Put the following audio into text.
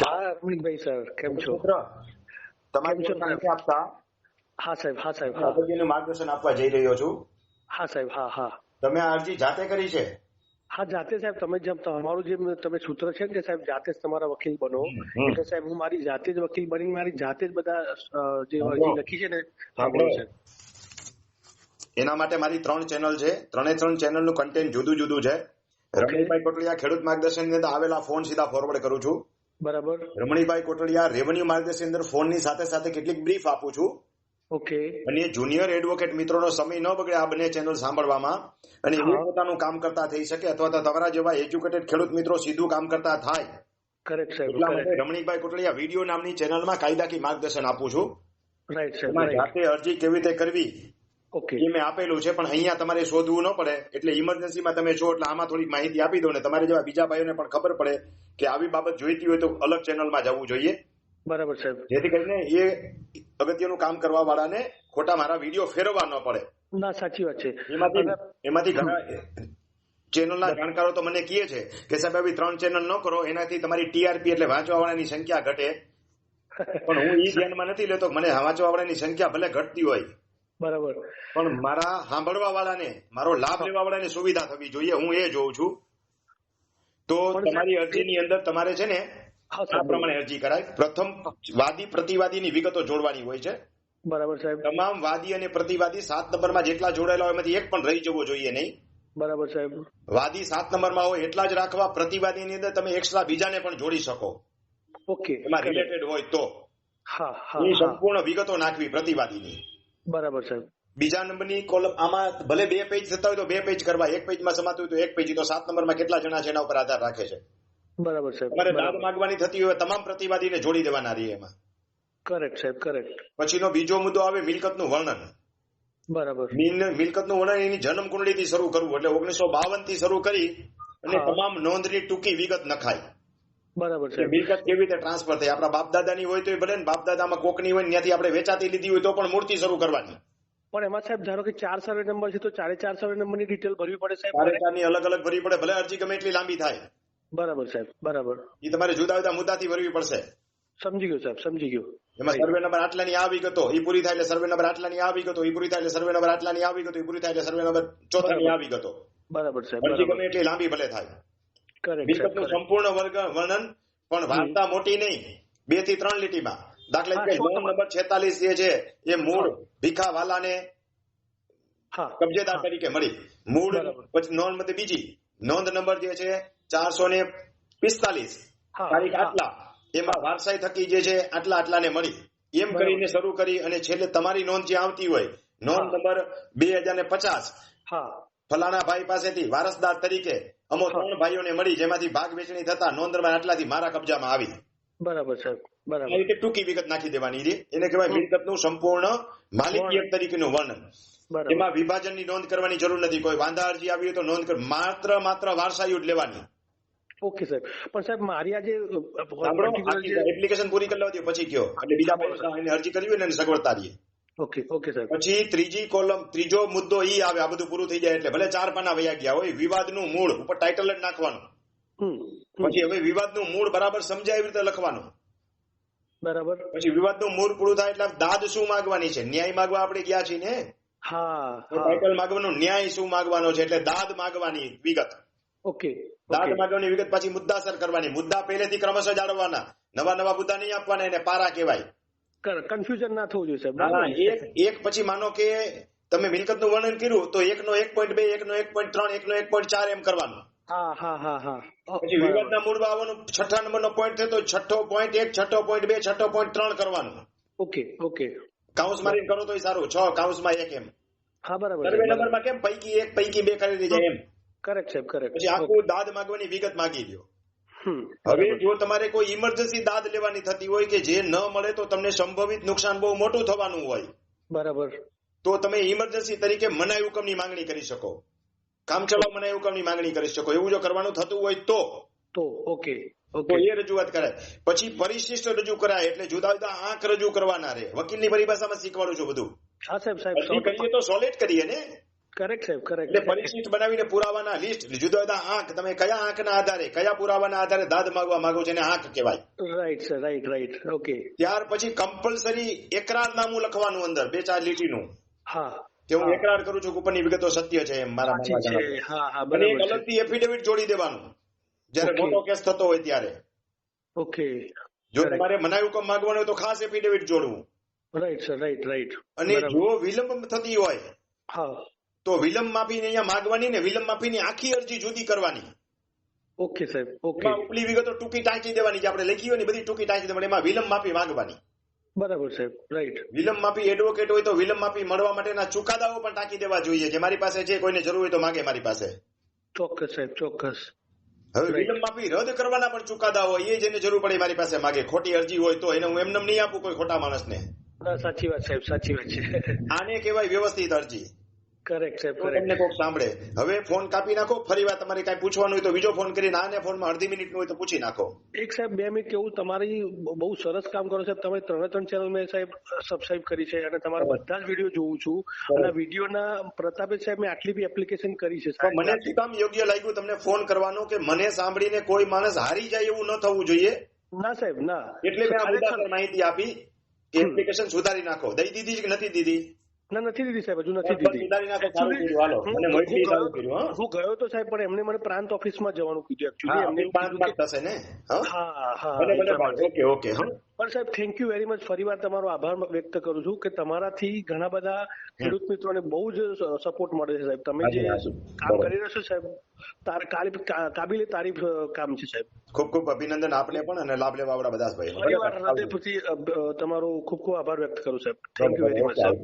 હા રમણીકભાઈ સર કેમ છો? તમારી આપતા? હા સાહેબ હા સાહેબ હા. માર્ગદર્શન આપવા જઈ રહ્યો છું. હા સાહેબ હા હા. તમે આ અરજી જાતે કરી છે? હા જાતે સાહેબ તમે જેમ તમારું તમે સૂત્ર છે ને સાહેબ જાતે જ તમારા વકીલ બનો. એટલે સાહેબ હું મારી જાતે જ વકીલ બની મારી જાતે જ બધા જે અરજી લખી છે ને એના માટે મારી ત્રણ ચેનલ છે. ત્રણે ત્રણ ચેનલનું કન્ટેન્ટ જુદું જુદું છે. રમણીભાઈ કોટડિયા ખેડૂત માર્ગદર્શનની અંદર આવેલા ફોન સીધા ફોરવર્ડ કરું છું. બરાબર. રમણીભાઈ કોટડિયા રેવન્યુ માર્ગદર્શન અંદર ફોનની સાથે સાથે કેટલીક બ્રીફ આપું છું. ઓકે. અને જુનિયર એડવોકેટ મિત્રોનો સમય ન બગડે આ બંને ચેનલ સાંભળવામાં. અને એ પોતાનું કામ કરતા થઈ શકે અથવા તો તમારા જેવા એજ્યુકેટેડ ખેડૂત મિત્રો સીધું કામ કરતા થાય. કરેક્ટ સાહેબ. રમણીકભાઈ કોટડિયા વીડિયો નામની ચેનલમાં કાયદાકીય માર્ગદર્શન આપું છું. રાઈટ સાહેબ. જાતે અરજી કેવી રીતે કરવી ઓકે એ મેં આપેલું છે પણ અહીંયા તમારે શોધવું ન પડે. એટલે ઇમરજન્સીમાં તમે છો એટલે આમાં થોડીક માહિતી આપી દો ને તમારે જેવા બીજા ભાઈઓને પણ ખબર પડે કે આવી બાબત જોઈતી હોય તો અલગ ચેનલમાં જવું જોઈએ. બરાબર સાહેબ. જેથી કરીને એ અગત્યનું કામ કરવા વાળાને ખોટા મારા વીડિયો ફેરવવા ન પડે. ના સાચી વાત છે. એમાંથી એમાંથી ઘણા ચેનલના જાણકારો તો મને કહે છે કે સાહેબ આવી ત્રણ ચેનલ ન કરો એનાથી તમારી ટીઆરપી એટલે વાંચવા વાળાની સંખ્યા ઘટે. પણ હું એ ધ્યાનમાં નથી લેતો મને વાંચવા વાળાની સંખ્યા ભલે ઘટતી હોય. બરાબર. પણ મારા સાંભળવા વાળાને મારો લાભ લેવા વાળાને સુવિધા થવી જોઈએ હું એ જોઉં છું. તો તમારી અરજીની અંદર તમારે છે ને આ પ્રમાણે અરજી કરાય. પ્રથમ વાદી પ્રતિવાદીની વિગતો જોડવાની હોય છે. બરાબર સાહેબ. તમામ વાદી અને પ્રતિવાદી સાત નંબરમાં જેટલા જોડાયેલા હોય એમાંથી એક પણ રહી જવો જોઈએ નહીં. બરાબર સાહેબ. વાદી સાત નંબરમાં હોય એટલા જ રાખવા પ્રતિવાદીની અંદર તમે એક્સ્ટ્રા બીજાને પણ જોડી શકો. ઓકે. એમાં રિલેટેડ હોય તો. હા એ સંપૂર્ણ વિગતો નાખવી પ્રતિવાદીની. બરાબર સાહેબ. બીજા નંબરની કોલમ આમાં ભલે બે પેજ થતા હોય તો બે પેજ કરવા. એક પેજમાં સમાતું હોય તો એક પેજ તો સાત નંબરમાં કેટલા જણા છે એના ઉપર આધાર રાખે છે. બરાબર સાહેબ. તમારે દાદ માંગવાની થતી હોય તમામ પ્રતિવાદીને જોડી દેવાના રહે એમાં. કરેક્ટ સાહેબ કરેક્ટ પછીનો બીજો મુદ્દો આવે મિલકતનું વર્ણન. બરાબર. મિલ- મિલકતનું વર્ણન એની જન્મ કુંડળીથી શરૂ કરવું એટલે ઓગણીસો બાવનથી શરૂ કરી અને તમામ નોંધની ટૂંકી વિગત નખાય બરાબર છે. મિલકત કેવી રીતે ટ્રાન્સફર થઈ? આપણા બાપ દાદાની હોય તો ભલે ને બાપ દાદામાં કોકની હોય ત્યાંથી આપણે વેચાતી લીધી હોય તો પણ મૂર્તિ શરૂ કરવાની. પણ એમાં સાહેબ ધારો કે ચાર સર્વે નંબર છે તો ચારે ચાર સર્વે નંબરની ડિટેલ ભરવી પડે સાહેબ? ચારે ચારની અલગ અલગ ભરવી પડે ભલે અરજી ગમે એટલી લાંબી થાય. બરાબર સાહેબ બરાબર. એ તમારે જુદા જુદા મુદ્દાથી ભરવી પડશે. સમજી ગયો સાહેબ સમજી ગયો. એમાં સર્વે નંબર આટલાની આ વિગતો એ પૂરી થાય એટલે સર્વે નંબર આટલાની આ વિગતો એ પૂરી થાય એટલે સર્વે નંબર આટલાની આ વિગતો એ પૂરી થાય એટલે સર્વે નંબર ચોથાની આ વિગતો બરાબર સાહેબ અરજી ગમે એટલી લાંબી ભલે થાય. સાહેબ સંપૂર્ણ વર્ણન પણ વાર્તા મોટી નહીં. બેથી ત્રણ લીટીમાં. દાખલા તરીકે નંબર છેતાલીસ જે છે એ મૂળ ભીખાવાલાને કબજેદાર તરીકે મળી. મૂળ પછી નોંધ મતે બીજી. નોંધ નંબર જે છે ચારસો ને પિસ્તાલીસ. તારીખ આટલા. એમાં વારસાઈ થકી જે છે આટલા આટલાને મળી. એમ. કરીને શરૂ કરી અને છેલ્લે તમારી નોંધ જે આવતી હોય નોંધ નંબર બે હજાર ને પચાસ. ફલાણા ભાઈ પાસેથી વારસદાર તરીકે અમો ત્રણ ભાઈઓને મળી જેમાંથી ભાગ વેચણી થતા નોંધ નંબર આટલાથી મારા કબજામાં આવી બરાબર સાહેબ બરાબર. એટલે ટૂંકી વિગત નાખી દેવાની છે. એને કહેવાય મિલકતનું સંપૂર્ણ માલિકીયત તરીકેનું વર્ણન. એમાં વિભાજનની નોંધ કરવાની જરૂર નથી. કોઈ વાંધા અરજી આવી હોય તો નોંધ માત્ર માત્ર વારસાયુ જ લેવાની. ઓકે સાહેબ પણ સાહેબ મારી આ જે સાંભળો particular જે એપ્લિકેશન પૂરી કરી લેવા દો પછી કયો. એટલે બીજા એને અરજી કરવી હોય ને સગવડતા રહીએ ઓકે ઓકે સાહેબ. પછી ત્રીજી કોલમ ત્રીજો મુદ્દો ઈ આવે આ બધું પૂરું થઈ જાય એટલે ભલે ચાર પાના વયા ગયા હોય વિવાદનું મૂળ ઉપર ટાઇટલ જ નાખવાનું. પછી હવે વિવાદનું મૂળ બરાબર સમજાય એવી રીતે લખવાનું. બરાબર. પછી વિવાદનું મૂળ પૂરું થાય એટલે દાદ શું માંગવાની છે? ન્યાય માંગવા આપણે ગયા છીએ ને? હા ટાઇટલ માંગવાનું ન્યાય શું માંગવાનો છે? એટલે દાદ માંગવાની વિગત. ઓકે દાદ માગવાની માંગવાની વિગત પછી મુદ્દાસર કરવાની. મુદ્દા પહેલેથી ક્રમશઃ જાળવવાના. નવા નવા મુદ્દા નહીં આપવાના એને પારા કહેવાય. કન્ફ્યુઝન ના થવું જોઈએ સાહેબ? એક પછી માનો કે તમે મિલકતનું વર્ણન કર્યું તો એકનો એક પોઈન્ટ બે એકનો એક પોઈન્ટ ત્રણ એકનો એક પોઈન્ટ ચાર એમ કરવાનું. હા હા હા હા. પછી વિવાદના મૂળમાં આવવાનું છઠ્ઠા નંબરનો પોઈન્ટ થયો તો છઠ્ઠો પોઈન્ટ એક છઠ્ઠો પોઈન્ટ બે છઠ્ઠો પોઈન્ટ ત્રણ કરવાનું. Okay okay. કાઉન્સ મારીને કરો તો સારું. છ કાઉન્સમાં એક એમ. હા બરાબર. સર્વે નંબરમાં કેમ? પૈકી એક પૈકી બે કરી જાય એમ. કરેક્ટ સાહેબ કરેક્ટ પછી આખું દાદ માંગવાની વિગત માંગી લ્યો હવે જો તમારે કોઈ ઇમરજન્સી દાદ લેવાની થતી હોય કે જે ન મળે તો તમને સંભવિત નુકસાન બહુ મોટું થવાનું હોય. બરાબર. તો તમે ઇમરજન્સી તરીકે મનાઈ હુકમની માંગણી કરી શકો. કામચલાઉ મનાઈ હુકમની માંગણી કરી શકો. એવું જો કરવાનું થતું હોય તો. તો ઓકે તો ઓકે. એ રજૂઆત કરાય. પછી પરિશિષ્ટ રજૂ કરાય એટલે જુદા જુદા આંખ રજૂ કરવાના રહે. વકીલની પરિભાષામાં શીખવાડું છું બધું. હા સાહેબ સાહેબ કરીએ તો સોલેટ કરીએ ને. કરેક્ટ સાહેબ કરેક્ટ એટલે પરિશિષ્ટ બનાવીને પુરાવાના લિસ્ટ જુદા જુદા આંક તમે કયા આંખના આધારે કયા પુરાવાના આધારે દાદ માંગવા માંગો છો એને આંખ કહેવાય. Right sir right right okay ત્યાર પછી કમ્પલસરી એકરારનામું લખવાનું અંદર બે ચાર લીટીનું. હા કે હું એકરાર કરું છું કે ઉપરની વિગતો સત્ય છે એમ મારા અને એક અલગથી એફિડેવિટ જોડી દેવાનું જયારે મોટો કેસ થતો હોય ત્યારે. ઓકે જો તમારે મનાય હુકમ માંગવાનો હોય તો ખાસ એફિડેવિટ જોડવું. રાઈટ સર રાઈટ રાઈટ અને જો વિલંબ થતી હોય હા. તો વિલંબ માફીને અહીંયા માગવાની ને વિલંબ માફીની આખી અરજી જુદી કરવાની. ઓકે સાહેબ ઓકે. ઉપલી વિગતો ટૂંકી ટાંકી દેવાની જે આપણે લખી હોય ને બધી ટૂંકી ટાંકી દેવાની એમાં વિલંબ માફી માંગવાની. બરાબર સાહેબ રાઈટ વિલંબ માફી એડવોકેટ હોય તો વિલંબ માફી મળવા માટેના ચુકાદાઓ પણ ટાંકી દેવા જોઈએ. જે મારી પાસે છે કોઈને જરૂર હોય તો માગે મારી પાસે. ચોક્કસ સાહેબ ચોક્કસ. હવે વિલંબ માફી રદ કરવાના પણ ચુકાદા હોય એ જેને જરૂર પડે મારી પાસે માગે. ખોટી અરજી હોય તો એને હું એમને નહીં આપું કોઈ ખોટા માણસને. ના સાચી વાત સાહેબ સાચી વાત છે. આને કહેવાય વ્યવસ્થિત અરજી. કરેક્ટ સાહેબ તમને કોક સાંભળે. હવે ફોન કાપી નાખો ફરી વાર તમારે કઈ પૂછવાનું હોય તો બીજો ફોન કરીને આને ફોનમાં અડધી મિનિટ હોય તો પૂછી નાખો. એક સાહેબ બે મિનિટ કેવું? તમારી બહુ સરસ કામ કરો સાહેબ તમે ત્રણે ત્રણ ચેનલ મેં સાહેબ સબસ્ક્રાઇબ કરી છે અને તમારા બધા જ વીડિયો જોઉં છું. અને વિડીયોના પ્રતાપે સાહેબ મેં આટલી બી એપ્લિકેશન કરી છે. મને શું કામ યોગ્ય લાગ્યું તમને ફોન કરવાનો કે મને સાંભળીને કોઈ માણસ હારી જાય એવું ન થવું જોઈએ? ના સાહેબ ના. એટલે મેં માહિતી આપી. એપ્લિકેશન સુધારી નાખો. દઈ દીધી કે નથી દીધી? ના નથી દીધી સાહેબ હજુ નથી દીધી. હું- ગયો- તો સાહેબ પણ એમને મને પ્રાંત ઓફિસમાં જવાનું કીધું એકચ્યુઅલી એમને ને? હા? હા. ઓકે ઓકે પણ સાહેબ થેન્ક યુ વેરી મચ ફરીવાર તમારો આભાર વ્યક્ત કરું છું કે તમારાથી ઘણા બધા ખેડૂત મિત્રોને બહુ જ સપોર્ટ મળે છે સાહેબ. તમે જે. કામ કરી રહ્યા છો સાહેબ તાર કાલી- કાબિલે તારીફ કામ છે સાહેબ. ખૂબ ખૂબ અભિનંદન આપને પણ અને લાભ લેવા વાળા બધા ભાઈ તમારો ખૂબ ખૂબ આભાર વ્યક્ત કરું સાહેબ. થેન્ક યુ વેરી મચ સાહેબ.